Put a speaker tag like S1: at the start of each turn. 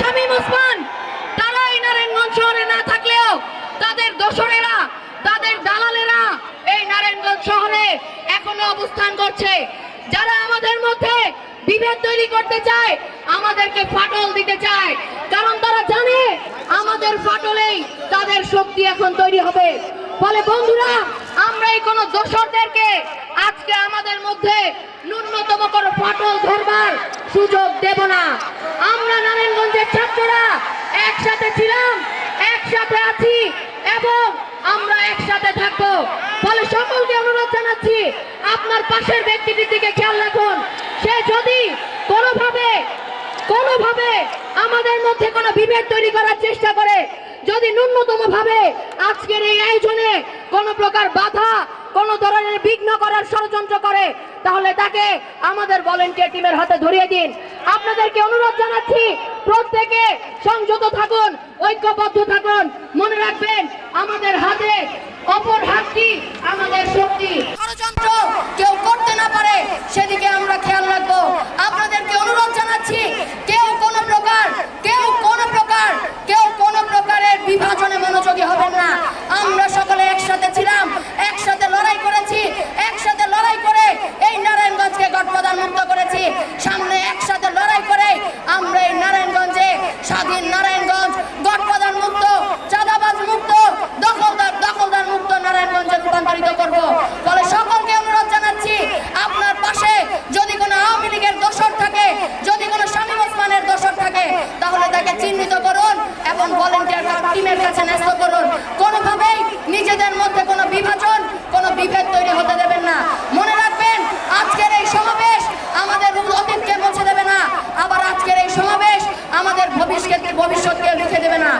S1: শামীম ওসমান, তারা এই নারায়ণগঞ্জ শহরে না থাকলেও তাদের দোসরেরা, তাদের দালালেরা এই নারায়ণগঞ্জ শহরে এখনও অবস্থান করছে। যারা আমাদের মধ্যে বিভেদ তৈরি করতে চায়, আমাদেরকে ফাটল দিতে চায়। কারণ তারা জানে আমাদের ফাটলেই তাদের শক্তি এখন তৈরি হবে। ফলে বন্ধুরা, আমরা এই কোন দোসরদেরকে আজকে আমাদের মধ্যে ন্যূনতম কোনো ফাটল ধরবার সুযোগ দেব না। ছাত্ররা একসাথে ছিলাম, একসাথে আছি এবং আমরা একসাথে থাকব ফলে সকলকে অনুরোধ জানাচ্ছি। আপনার পাশের ব্যক্তিটির দিকে খেয়াল রাখুন। সে যদি কোনোভাবে কোনোভাবে আমাদের মধ্যে কোনো বিভেদ তৈরি করার চেষ্টা করে, যদি ন্যূনতম ভাবে আজকের এই আয়োজনে কোনো প্রকার বাধা, কোন ধরনের বিঘ্ন করার ষড়যন্ত্র করে, তাহলে তাকে আমাদের ভলেন্টিয়ার টিমের হাতে ধরিয়ে দিন। আপনাদেরকে অনুরোধ জানাচ্ছি আমাদের হাতে অপর হাতটি তাহলে তাকে চিহ্নিত করুন এবং ভলেন্টিয়ার টিমের কাছে ন্যস্ত করুন। কোনোভাবেই নিজেদের মধ্যে কোনো বিভাজন, কোনো বিভেদ তৈরি হতে দেবেন না। মনে রাখবেন, আজকের এই সমাবেশ আমাদের অতীতকে মুছে দেবে না। আবার আজকের এই সমাবেশ আমাদের ভবিষ্যৎকে ভবিষ্যৎকে লিখে দেবে না।